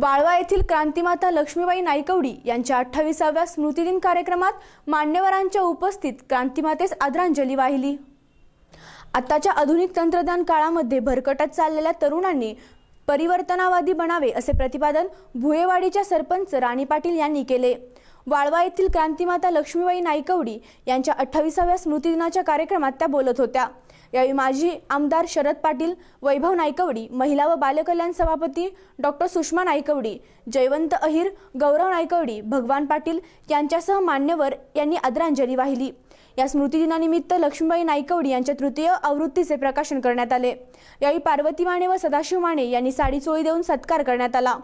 वाळवा येथील क्रांतिमाता लक्ष्मीबाई नाईकवडी यांच्या अठ्ठावीसाव्या स्मृतिदिन कार्यक्रमात मान्यवरांच्या उपस्थित क्रांतिमातेस आदरांजली वाहिली. आताच्या आधुनिक तंत्रज्ञान काळामध्ये भरकटत चाललेल्या तरुणांनी परिवर्तनावादी बनावे असे प्रतिपादन भुयेवाडीच्या सरपंच राणी पाटील यांनी केले. वाळवा येथील क्रांतिमाता लक्ष्मीबाई नाईकवडी यांच्या अठ्ठावीसाव्या स्मृतिदिनाच्या कार्यक्रमात त्या बोलत होत्या. यावेळी माजी आमदार शरद पाटील वैभव नायकवडी महिला व बालकल्याण सभापती डॉक्टर सुषमा नायकवडी जयवंत अहिर गौरव नायकवडी भगवान पाटील यांच्यासह मान्यवर यांनी आदरांजली वाहिली. या स्मृतिदिनानिमित्त लक्ष्मीबाई नायकवडी यांच्या तृतीय आवृत्तीचे प्रकाशन करण्यात आले. यावेळी पार्वती माने व सदाशिव माने यांनी साडी चोळी देऊन सत्कार करण्यात आला.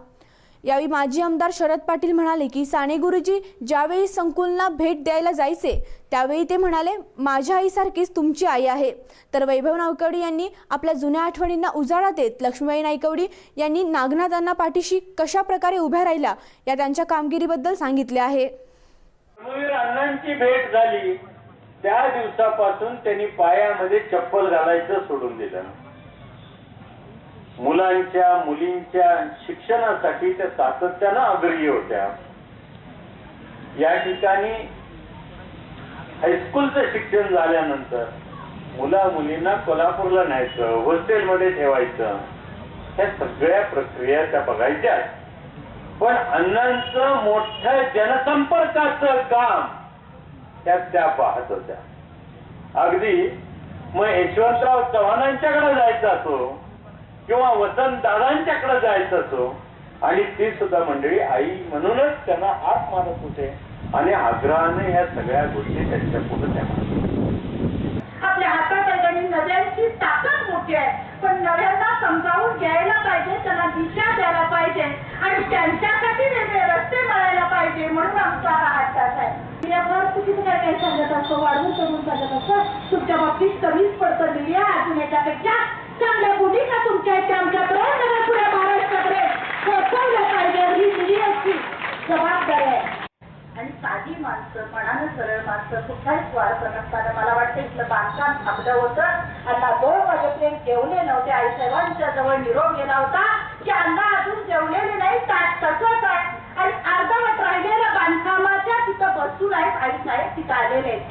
यावेळी माजी आमदार शरद पाटील म्हणाले की साने गुरुजी ज्यावेळी संकुलना भेट द्यायला जायचे त्यावेळी ते म्हणाले माझ्या आईसारखीच तुमची आई आहे. तर वैभव नायकवडी यांनी आपल्या जुन्या आठवणींना उजाळा देत लक्ष्मीबाई नायकवडी यांनी नागनाथांना पाठीशी कशा प्रकारे उभ्या राहिल्या या त्यांच्या कामगिरीबद्दल सांगितले आहे. अण्णांची भेट झाली. त्या दिवसापासून त्यांनी पायामध्ये चप्पल घालायचं सोडून दिलं. मुलांच्या मुलींच्या शिक्षणासाठी त्या सातत्यानं आग्रही होत्या. या ठिकाणी हायस्कूलचं शिक्षण झाल्यानंतर मुला मुलींना कोल्हापूरला न्यायचं हॉस्टेलमध्ये ठेवायचं. ह्या सगळ्या प्रक्रिया त्या बघायच्या. पण अण्णांचं मोठं जनसंपर्काचं काम त्या त्या पाहत होत्या. अगदी मग यशवंतराव चव्हाणांच्याकडे जायचं असो किंवा वसंत जायचं असो आणि ती सुद्धा मंडळी आई म्हणूनच त्यांना हात मारत होते. आणि आग्रहाने या सगळ्या गोष्टी त्यांच्या पुढे त्या आपल्या हातात आहे आणि नव्यांची ताकद मोठी आहे. पण नव्यांना समजावून घ्यायला पाहिजे त्यांना दिशा द्यायला पाहिजे आणि त्यांच्यासाठी वेगळे रस्ते मिळायला पाहिजे म्हणून आमचा हा अट्टास आहे. यावर चुकीचं काय काय सांगत असतो वाढवून करून सांगत असतो. तुमच्या बाबतीत कमीच पडतं लिहिया अजून याच्यापेक्षा. चांगल्या गुन्हे का तुमच्या आहेत त्या आमच्याकडे सगळ्या पुऱ्या महाराष्ट्राकडे पोहोचवल्या पाहिजे ही दिली जबाबदार आहे. आणि साधी माणसं मनानं सरळ माणसं कुठलाही स्वार्थ नसताना मला वाटतं इथलं बांधकाम थांबलं होतं. आता दोन वाजेपर्यंत जेवले नव्हते. आई साहेबांच्या जवळ निरोप गेला होता की अण्णा अजून जेवलेले नाही ताट तसंच आहे. आणि अर्धवट राहिलेलं बांधकामाच्या तिथं बसून आहेत आई साहेब तिथं आलेले आहेत.